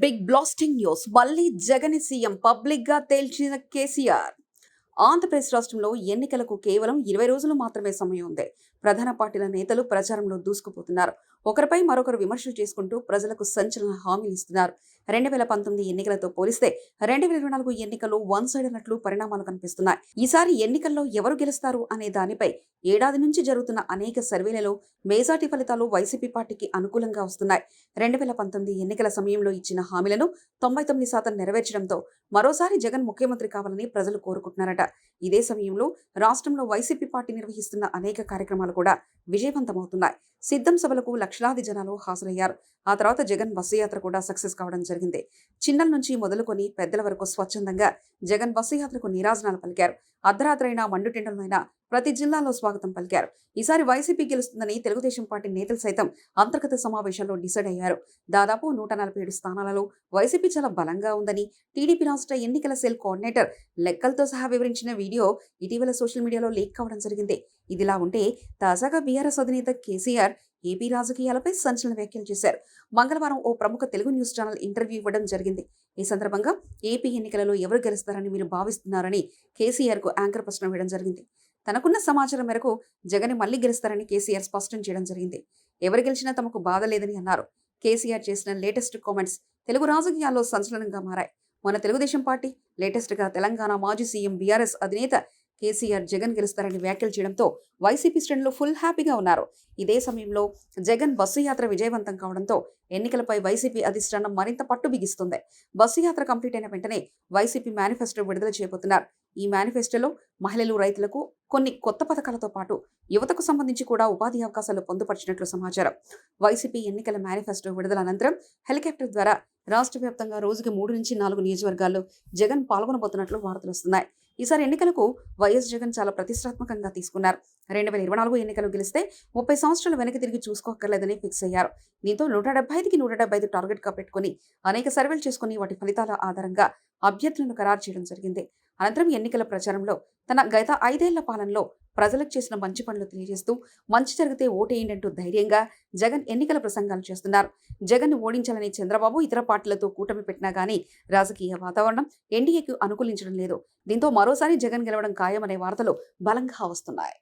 Big blasting news. మళ్ళీ Jagan CM పబ్లిక్గా తేల్చిన కేసీఆర్. ఆంధ్రప్రదేశ్ రాష్ట్రంలో ఎన్నికలకు కేవలం ఇరవై రోజులు మాత్రమే సమయం ఉంది. ప్రధాన పార్టీల నేతలు ప్రచారంలో దూసుకుపోతున్నారు. ఒకరిపై మరొకరు విమర్శలు చేసుకుంటూ ప్రజలకు సంచలన హామీలు ఇస్తున్నారు. రెండు వేల పంతొమ్మిది ఎన్నికలతో పోలిస్తే రెండు వేల ఇరవై నాలుగు ఎన్నికలు వన్ సైడ్ అన్నట్లు పరిణామాలు కనిపిస్తున్నాయి. ఈసారి ఎన్నికల్లో ఎవరు గెలుస్తారు అనే దానిపై ఏడాది నుంచి జరుగుతున్న అనేక సర్వేలలో మేజాటి ఫలితాలు వైసీపీ పార్టీకి అనుకూలంగా వస్తున్నాయి. రెండు వేల పంతొమ్మిది ఎన్నికల సమయంలో ఇచ్చిన హామీలను తొంభై తొమ్మిది శాతం నెరవేర్చడంతో మరోసారి జగన్ ముఖ్యమంత్రి కావాలని ప్రజలు కోరుకుంటున్నారట. ఇదే సమయంలో రాష్ట్రంలో వైసీపీ పార్టీ నిర్వహిస్తున్న అనేక కార్యక్రమాలు కూడా విజయవంతమవుతున్నాయి. సిద్ధం సభలకు లక్షలాది జనాలు హాజరయ్యారు. ఆ తర్వాత జగన్ బస్సు యాత్ర కూడా సక్సెస్ కావడం జరిగింది. చిన్నల నుంచి మొదలుకొని పెద్దల వరకు స్వచ్ఛందంగా జగన్ బస్సు యాత్రకు నీరాజనాలు పలికారు. అర్ధరాత్రైనా మండుటెండలైనా ప్రతి జిల్లాలో స్వాగతం పలికారు. ఈసారి వైసీపీ గెలుస్తుందని తెలుగుదేశం పార్టీ నేతలు సైతం అంతర్గత సమావేశంలో డిసైడ్ అయ్యారు. దాదాపు నూట నలభై ఏడు స్థానాలలో వైసీపీ చాలా బలంగా ఉందని టీడీపీ రాష్ట్ర ఎన్నికల సెల్ కోఆర్డినేటర్ లెక్కలతో సహా వివరించిన వీడియో ఇటీవల సోషల్ మీడియాలో లీక్ కావడం జరిగింది. ఇదిలా ఉంటే తాజాగా బీఆర్ఎస్ అధినేత కేసీఆర్ ఏపీ రాజకీయాలపై సంచలన వ్యాఖ్యలు చేశారు. మంగళవారం ఓ ప్రముఖ తెలుగు న్యూస్ ఛానల్ ఇంటర్వ్యూ ఇవ్వడం జరిగింది. ఈ సందర్భంగా ఏపీ ఎన్నికలలో ఎవరు గెలుస్తారని మీరు భావిస్తున్నారని కేసీఆర్కు యాంకర్ ప్రశ్న వేయడం జరిగింది. తనకున్న సమాచారం మేరకు జగన్ మళ్ళీ గెలుస్తారని కేసీఆర్ స్పష్టం చేయడం జరిగింది. ఎవరు గెలిచినా తమకు బాధ లేదని అన్నారు. కేసీఆర్ చేసిన లేటెస్ట్ కామెంట్స్ తెలుగు రాజకీయాల్లో సంచలనంగా మారాయి. మన తెలుగుదేశం పార్టీ లేటెస్ట్గా తెలంగాణ మాజీ సీఎం బీఆర్ఎస్ అధినేత కేసీఆర్ జగన్ గెలుస్తారని వ్యాఖ్యలు చేయడంతో వైసీపీ శ్రేణులు ఫుల్ హ్యాపీగా ఉన్నారు. ఇదే సమయంలో జగన్ బస్సు యాత్ర విజయవంతం కావడంతో ఎన్నికలపై వైసీపీ అధిష్టానం మరింత పట్టు బిగిస్తుంది. బస్సు యాత్ర కంప్లీట్ అయిన వెంటనే వైసీపీ మేనిఫెస్టో విడుదల చేయబోతున్నారు. ఈ మేనిఫెస్టోలో మహిళలు రైతులకు కొన్ని కొత్త పథకాలతో పాటు యువతకు సంబంధించి కూడా ఉపాధి అవకాశాలు పొందుపరిచినట్లు సమాచారం. వైసీపీ ఎన్నికల మేనిఫెస్టో విడుదల అనంతరం హెలికాప్టర్ ద్వారా రాష్ట్ర వ్యాప్తంగా రోజుకి మూడు నుంచి నాలుగు నియోజకవర్గాల్లో జగన్ పాల్గొనబోతున్నట్లు వార్తలు వస్తున్నాయి. ఈసారి ఎన్నికలకు వైఎస్ జగన్ చాలా ప్రతిష్టాత్మకంగా తీసుకున్నారు. రెండు వేల ఇరవై నాలుగు ఎన్నికలు గెలిస్తే ముప్పై సంవత్సరాలు వెనక్కి తిరిగి చూసుకోక్కర్లేదని ఫిక్స్ అయ్యారు. దీంతో నూట డెబ్బై ఐదుకి నూట డెబ్బై ఐదు టార్గెట్గా పెట్టుకుని అనేక సర్వేలు చేసుకుని వాటి ఫలితాల ఆధారంగా అభ్యర్థులను ఖరారు చేయడం జరిగింది. అనంతరం ఎన్నికల ప్రచారంలో తన గత ఐదేళ్ళ పాలనలో ప్రజలకు చేసిన మంచి పనులు తెలియజేస్తూ మంచి జరిగితే ఓటేయండి ధైర్యంగా జగన్ ఎన్నికల ప్రసంగాలు చేస్తున్నారు. జగన్ ఓడించాలని చంద్రబాబు ఇతర పార్టీలతో కూటమి పెట్టినా గానీ రాజకీయ వాతావరణం ఎన్డీఏకు అనుకూలించడం లేదు. దీంతో మరోసారి జగన్ గెలవడం ఖాయమనే వార్తలు బలంగా వస్తున్నాయి.